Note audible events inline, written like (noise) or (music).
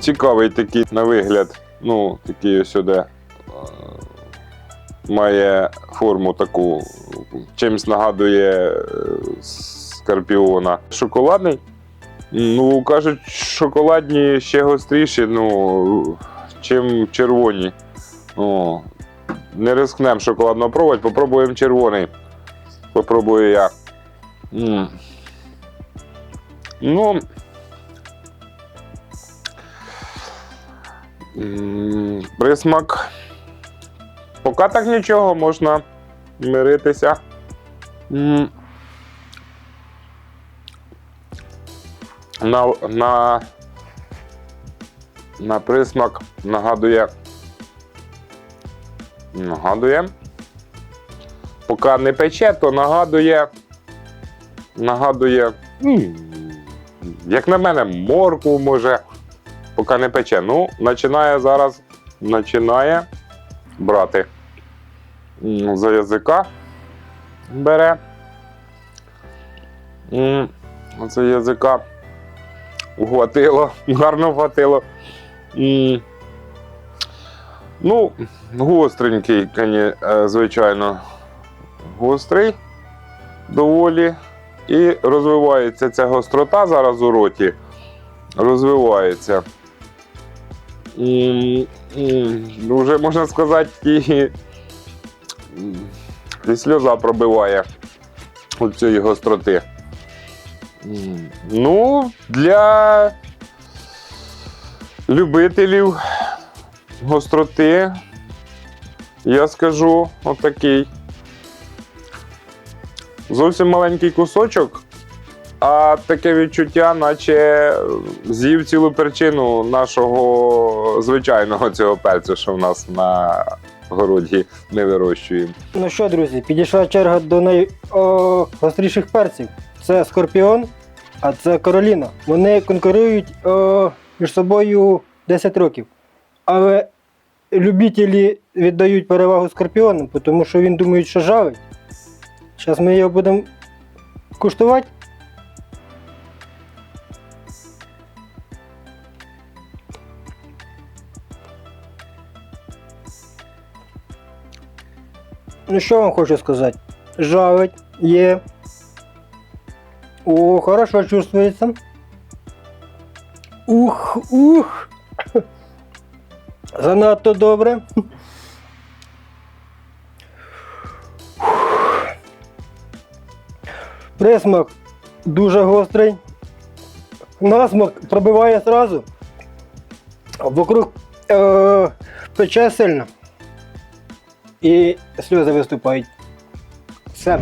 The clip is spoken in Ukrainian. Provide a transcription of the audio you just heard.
Цікавий такий на вигляд. Ну, такий ось сюди. Має форму таку, чимось нагадує е, скорпіона. Шоколадний. Ну, кажуть, шоколадні ще гостріші, ну, чим червоні. Ну, не рискнемо шоколадного пробувати, попробуємо червоний. Попробую я. М. Ну. Присмак. Поки так нічого, можна миритися. На, на, на присмак нагадує. Нагадує. Поки не пече, то нагадує. Нагадує. Як на мене, моркву може. Поки не пече. Ну, починає зараз. Починає брати за язика. Бере. Оце язика. Хватило, (laughs) гарно хватило. Ну, гостренький, е, звичайно, гострий доволі. І розвивається ця гострота зараз у роті. Розвивається. І, і, ну, вже можна сказати, і, і сльоза пробиває у цієї гостроти. Ну, для любителів гостроти, я скажу отакий. Зовсім маленький кусочок, а таке відчуття, наче з'їв цілу перчину нашого звичайного цього перцю, що в нас на городі не вирощуємо. Ну що, друзі, підійшла черга до найгостріших перців. Це Скорпіон, а це Кароліна. Вони конкурують о, між собою 10 років. Але любителі віддають перевагу Скорпіону, тому що він думає, що жалить. Зараз ми його будемо куштувати. Ну що вам хочу сказати? Жалить є. О, хорошо чувствуется. Ух, ух. Занадто добре. Присмак дуже гострий. Насмак пробиває зразу. Вокруг е, пече сильно. І сльози виступають. Все.